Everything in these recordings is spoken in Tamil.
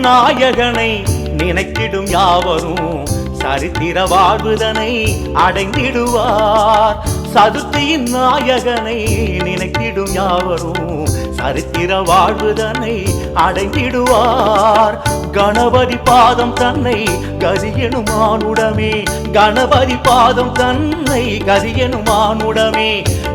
நாயகனை நினைத்திடும் யாவரும் சரித்திர வாழ்வுதனை அடைந்திடுவார். சதுர்த்தியின் நாயகனை நினைத்திடும் யாவரும் சரித்திர வாழ்வுதனை அடைந்திடுவார். கணபதி பாதம் தன்னை கதியனுமானுடமே கணபதி பாதம் தன்னை கதியனுமானுடமே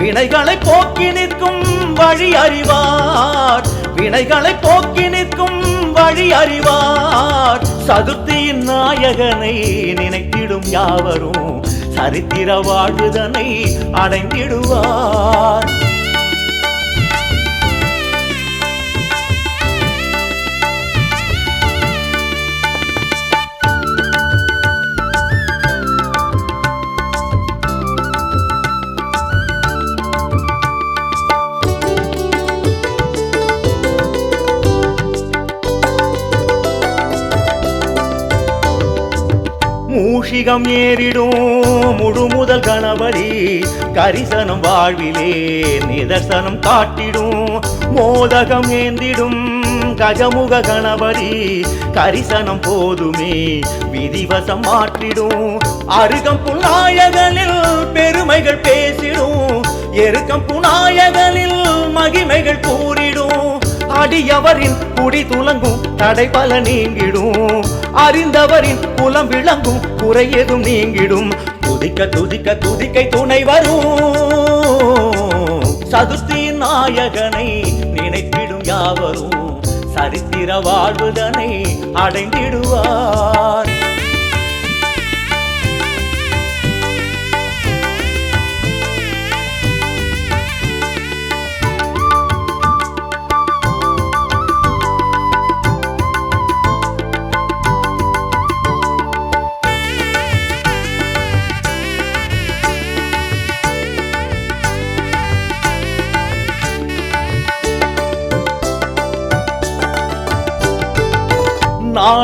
வினைகளை போக்கி நிற்கும் வழி அறிவார். வினைகளை போக்கி நிற்கும் வழி அறிவார். சதுர்த்தியின் நாயகனை நினைத்திடும் யாவரும் சரித்திர வாழ்வுதனை அடைந்திடுவார். மூஷிகம் ஏறிடும். முழு முதல் கணபதி கரிசனம் வாழ்விலே நிதர்சனம் காட்டிடும். மோதகம் ஏந்திடும். கஜமுக கணபதி கரிசனம் போதுமே விதிவசம் மாற்றிடும். அருகம் புநாயகனில் பெருமைகள் பேசிடும். எருக்கம் புநாயகனில் மகிமைகள் கூறி அடியவரின் குடி துலங்கும் தடை பல நீங்கிடும். அறிந்தவரின் குலம் விளங்கும் குறையதும் நீங்கிடும். துதிக்க துதிக்க துதிக்கை துணை வரும். சதுர்த்தியின் நாயகனை நினைத்திடும் யாவரும் சரித்திர வாழ்வுதனை அடைந்திடுவார்.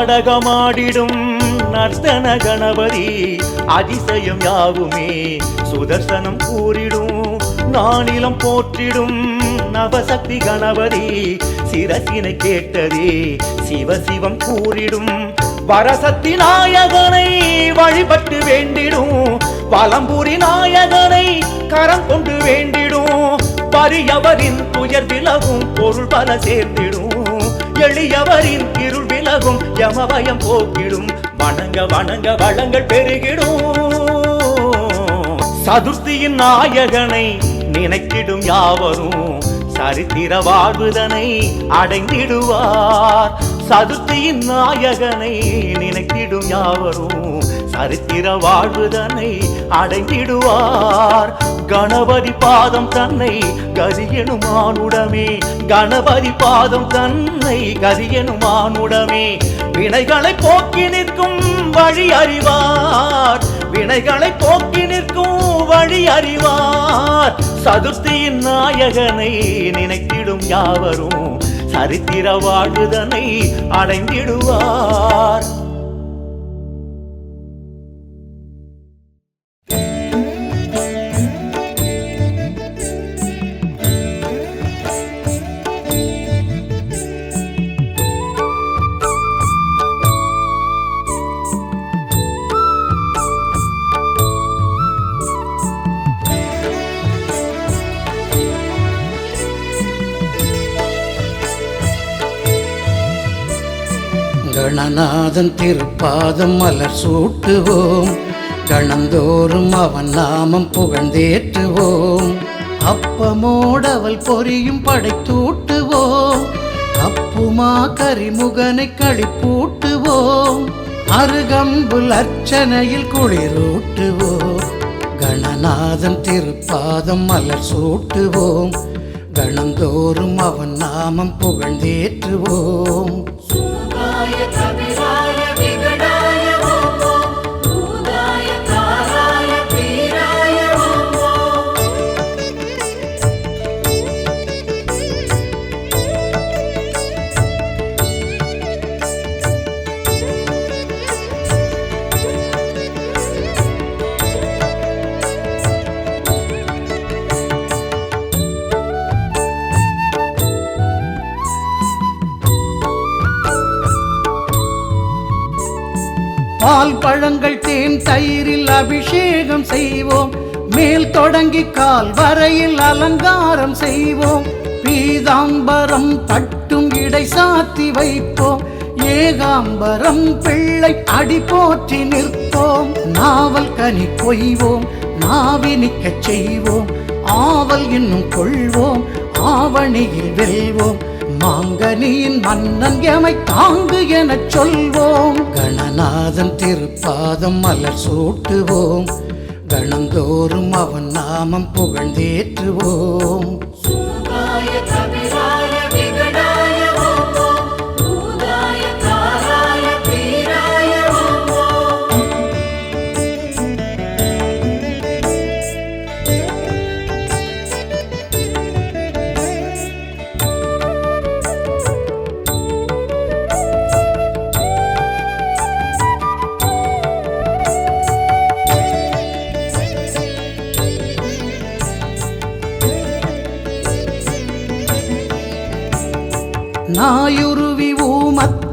நாடகமாடிடும் நர்த்தன கணபதி. அதிசயம் யாவுமே சுதர்சனம் கூறிடும் நானிலம் போற்றிடும் நவசக்தி கணபதி. சிரசினை கேட்டதே சிவசிவம் கூறிடும். வரசக்தி நாயகனை வழிபட்டு வேண்டிடும். வலம்புரி நாயகனை கரம் கொண்டு வேண்டிடும். பரியவரின் துயர் விலகும் பொருள் பல சேர்ந்திடும். எளியவரின் விலகும் யமபயம் போக்கிடும். வணங்க வணங்க வளங்கள் பெருகிடும். சதுர்த்தியின் நாயகனை நினைத்திடும் யாவரும். சரித்திர வாழ்வுதனை அடைந்திடுவார். சதுர்த்தியின் நாயகனை நினைத்திடும் யாவரும். சரித்திர வாழ்வுதனை அடைந்திடுவார். கணபதி பாதம் தன்னை கதியெனும் மானுடமே கணபதி பாதம் தன்னை கதியெனும் மானுடமே வினைகளை போக்கி நிற்கும் வழி அறிவார். வினைகளை போக்கி நிற்கும் வழி அறிவார். சதுர்த்தியின் நாயகனை நினைத்திடும் யாவரும் சரித்திர வாழ்வுதனை அடைந்திடுவார். கணநாதன் திருப்பாதம் மலர் சூட்டுவோம். கணந்தோறும் அவன் நாமம் புகழ்ந்தேற்றுவோம். அப்பமோடவள் பொரியும் படைத்தூட்டுவோம். அப்புமா கரிமுகனை களிப்பூட்டுவோம். அருகம்புல் அர்ச்சனையில் குளிரூட்டுவோம். கணநாதன் திருப்பாதம் மலர் சூட்டுவோம். கணந்தோறும் அவன் நாமம் புகழ்ந்தேற்றுவோம். பால் பழங்கள் தேன் தயிரில் அபிஷேகம் செய்வோம். மேல் தொடங்கி கால் வரையில் அலங்காரம் செய்வோம். பீதாம்பரம் பட்டும் இடை சாத்தி வைப்போம். ஏகாம்பரம் பிள்ளை அடி போற்றி நிற்போம். நாவல் கனி கொய்வோம் நாவினிக்கச் செய்வோம். ஆவல் இன்னும் கொள்வோம் ஆவணியில் வெல்வோம். மாங்கனியின் மன்னன் எமை தாங்கு எனச் சொல்வோம். கணநாதன் திருப்பாதம் மலர் சூட்டுவோம். கணந்தோறும் அவன் நாமம் புகழ்ந்தேற்றுவோம்.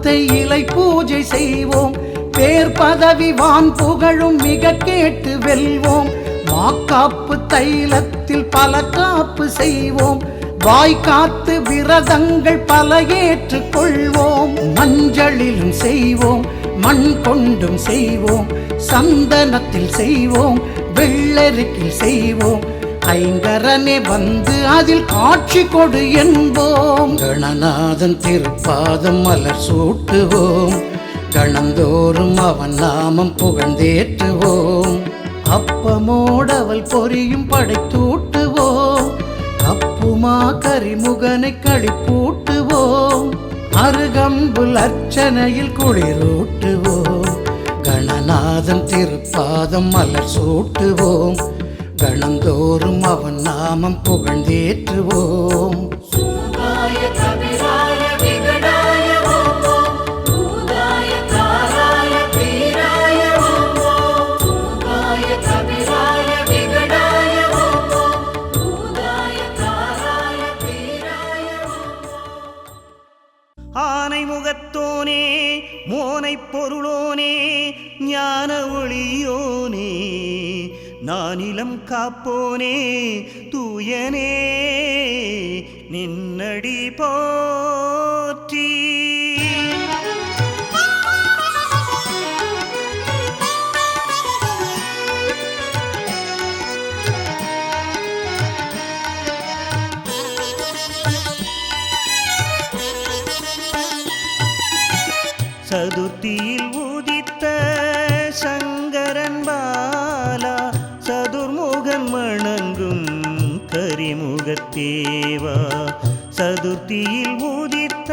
முத்தை இலை பூஜை செய்வோம். பேர் பதவி வான் புகழும் மிக கேட்டு வெல்வோம். மாக்காப்பு தைலத்தில் பல காப்பு செய்வோம். வாய்காத்து விரதங்கள் பல ஏற்றுக் கொள்வோம் மஞ்சளிலும் செய்வோம் மண் கொண்டும் செய்வோம். சந்தனத்தில் செய்வோம் வெள்ளரிக்கில் செய்வோம். ஐங்கரனே வந்து அதில் காட்சி கொடு என்போம். கணநாதன் திருப்பாதம் மலர் சூட்டுவோம். கணந்தோறும் அவன் நாமம் புகழ்ந்தேற்றுவோம். அப்பமோடவள் பொரியும் படைத்தூட்டுவோம். அப்புமா கரிமுகனை கழிப்பூட்டுவோம் அருகம்புல் அர்ச்சனையில் குளிரூட்டுவோம். கணநாதன் திருப்பாதம் மலர் சூட்டுவோம். கணந்தோறும் அவன் நாமம் புகழ்ந்தேற்றுவோம். சதுர்த்தியில் உதித்த சங்கரன் பாலா சதுர்முகன் மணங்கும் கரிமுகத்தேவா. சதுர்த்தியில் உதித்த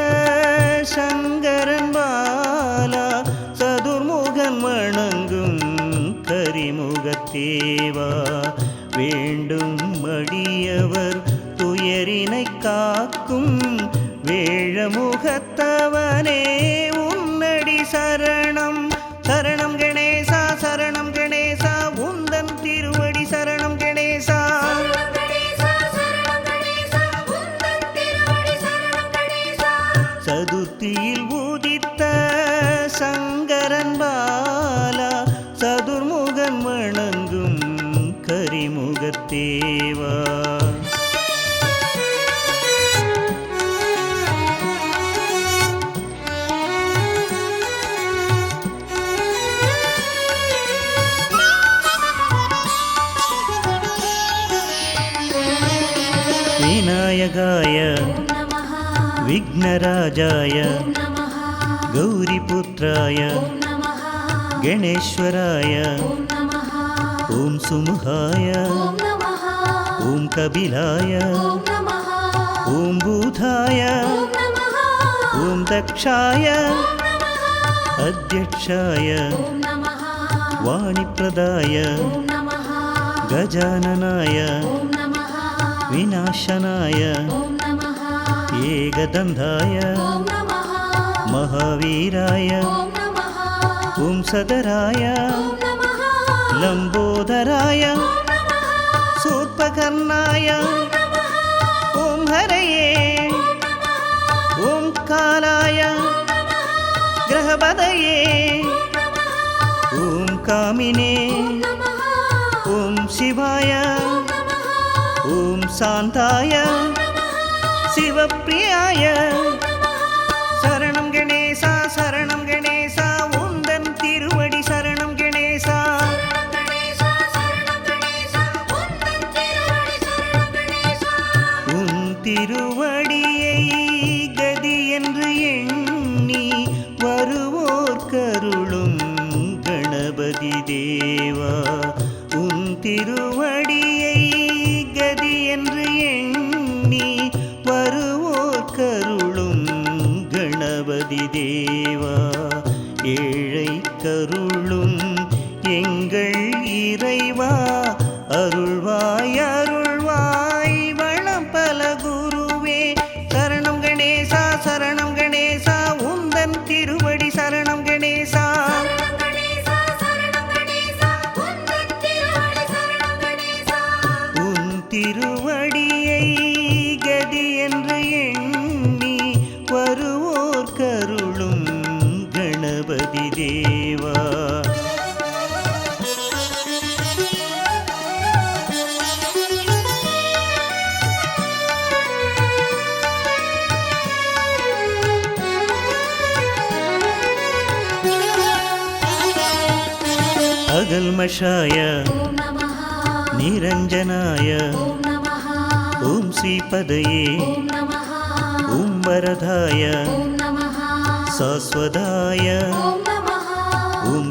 சங்கரன் பாலா சதுர்முகன் மணங்கும் கரிமுகத்தேவா. வேண்டும் மடியவர் துயரினை காக்கும் வேழமுகத்த விக்னராஜாய ஓம் நமः கௌரிபுத்ராய ஓம் நமः கணேஸ்வராய ஓம் நமः ஓம் சுமுகாய ஓம் நமः ஓம் கபிலாய ஏகதந்தாய ஓம் மகாவீராய ஓம் நமः ஓம் சதராய ஓம் நமः லம்போதராய ஓம் சூர்பகர்ணாய ஓம் ஓம் ஹரயே ஓம் காலாய கிரகபதயே ஓங்காமினே நமः ஓம் சிவாய ஓம் சாந்தாய சிவப்பிரியாய சரணம் கணேசா சரணம் கணேசா உந்தன் திருவடி சரணம் கணேசா. உன் திருவடியை கதி என்று எண்ணி வருவோர் கருளும் கணபதி தேவா. உன் திருவடி கணபதி அகல்மஷாய ஓம் நமः நிரஞ்சனாய ஓம் நமः ஓம் ஸ்ரீபதயே ஓம் நமः ஓம் வரதாய ஓம் நமः சாஸ்வதாய ஓம் நமः ஓம்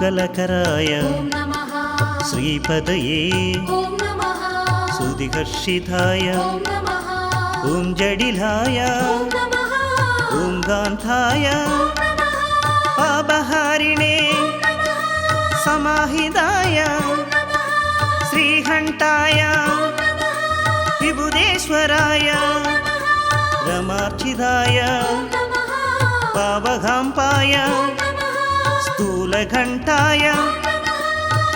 கிருதினே ஓம் நமः வீதபயாய ஓம் நமः ஓம் கதினே ஓம் நமः ஓம் சக்ரிணே ஓம் స్థూలఘంటాయ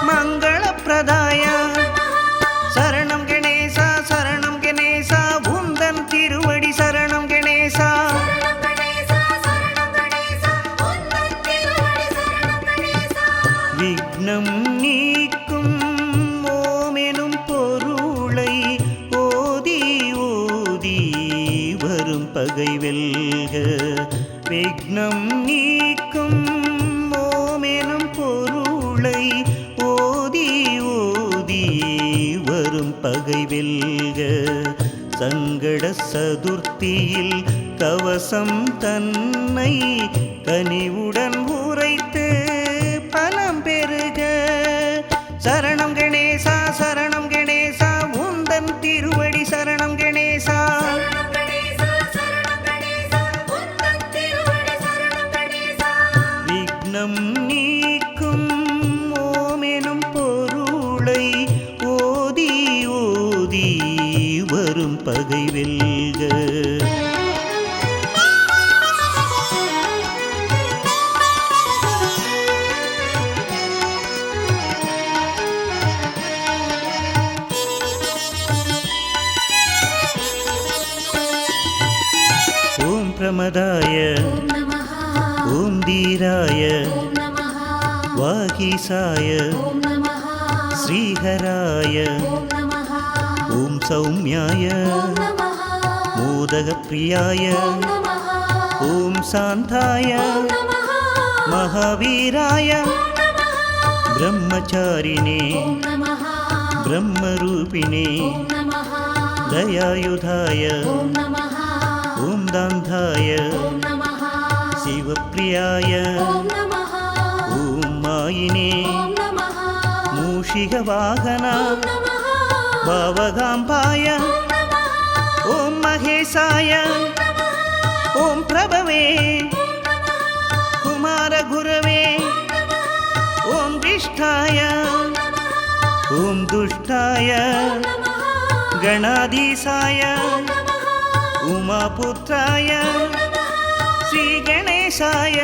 మంగళప్రదాయ శరణం பகை வெல்க சங்கட சதுர்த்தியில் கவசம் தன்னை கனிவுடன் உரைத்து गणेशाय श्रीहराय ॐ सौम्याय मोदकप्रियाय ॐ शान्ताय महावीराय ब्रह्मचारिणे ब्रह्मरूपिणे दयायुधाय ॐ दान्धाय शिवप्रियाय मायिने ஓம் நமः मूषिकवाहना ஓம் நமः भावगाम्बाय ॐ महेशाय ॐ प्रभवे कुमारगुरवे ॐ विष्ठाय ॐ दुष्टाय गणाधीशाय उमापुत्राय श्रीगणेशाय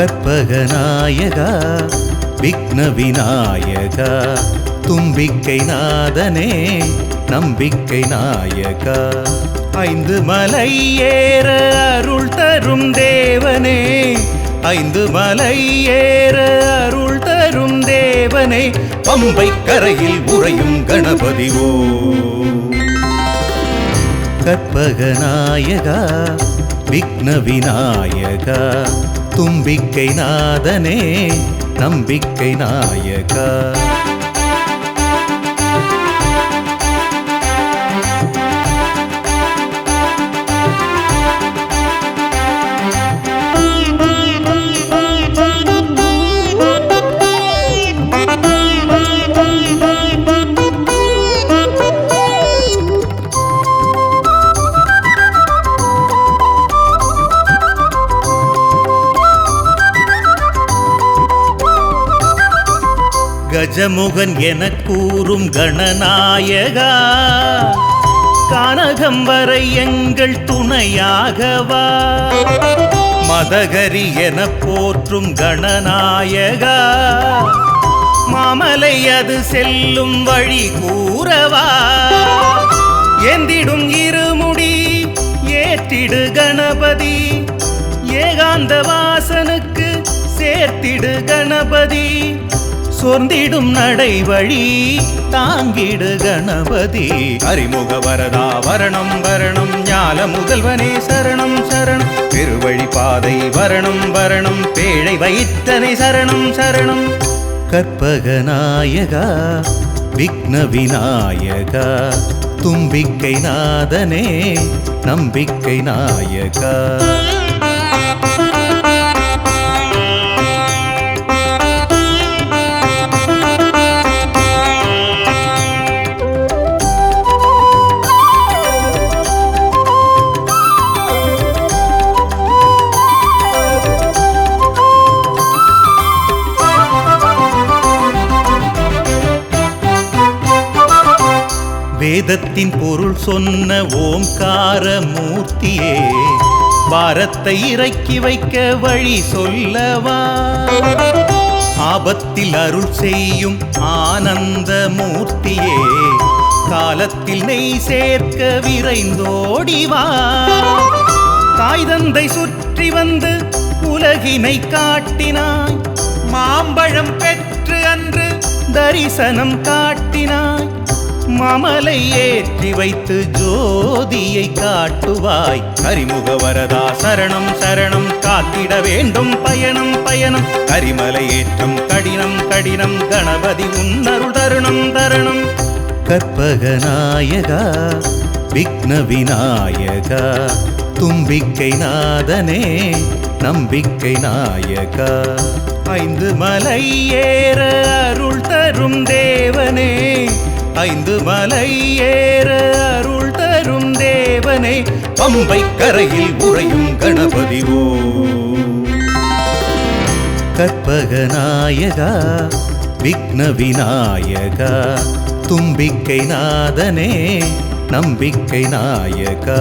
கற்பகநாயகா விக்ன விநாயகா தும்பிக்கை நாதனே நம்பிக்கை நாயகா ஐந்து மலை ஏற அருள் தரும் தேவனே ஐந்து மலை ஏற அருள் தரும் தேவனே பம்பை கரையில் உறையும் கணபதிவோ கற்பகநாயகா விக்ன விநாயகா தும்பிக்கை நாதனே நம்பிக்கை நாயகா. கஜமுகன் என கூறும் கணநாயகா. கானகம் வரை எங்கள் துணையாகவா. மதகரி என போற்றும் கணநாயகா. மாமலை அது செல்லும் வழி கூறவா. எந்திடும் இருமுடி ஏற்றிடு கணபதி. ஏகாந்த வாசனுக்கு சேர்த்திடு கணபதி. சொர்ந்திடும் நடை வழி தாங்கிடு கணபதி. அறிமுக வரதா வரணம் வரணம். ஞால முதல்வனே சரணம் சரணம். பெருவழி பாதை வரணம் வரணம். பேழை வைத்தனை சரணம் சரணம். கற்பகநாயகா விக்ன விநாயகா தும்பிக்கை நாதனே நம்பிக்கை நாயகா. வேதத்தின் பொருள் சொன்ன ஓம்கார மூர்த்தியே பாரத்தை இறக்கி வைக்க வழி சொல்லவா? ஆபத்தில் அருள் செய்யும் ஆனந்த மூர்த்தியே காலத்தில் நெய் சேர்க்க விரைந்தோடிவா தாய் தந்தை சுற்றி வந்து உலகினை காட்டினாய் மாம்பழம் பெற்று அன்று தரிசனம் காட்டினாய். மமலை ஏற்றி வைத்து ஜோதியை காட்டுவாய். கரிமுக வரதா சரணம் சரணம் காத்திட வேண்டும் பயணம் பயணம். கரிமலை ஏற்றம் கடினம் கடினம் கணபதி உன்னருள் தருணம் தருணம். கற்பக நாயகா விக்ன விநாயகா தும்பிக்கை நாதனே நம்பிக்கை நாயகா. ஐந்து மலை ஏற அருள் தரும் தேவனே ஐந்து மலை ஏற அருள் தரும் தேவனை பம்பை கரையில் உறையும் கணபதி ஓ. கற்பகநாயகா விக்ன விநாயகா தும்பிக்கை நாதனே நம்பிக்கை நாயகா.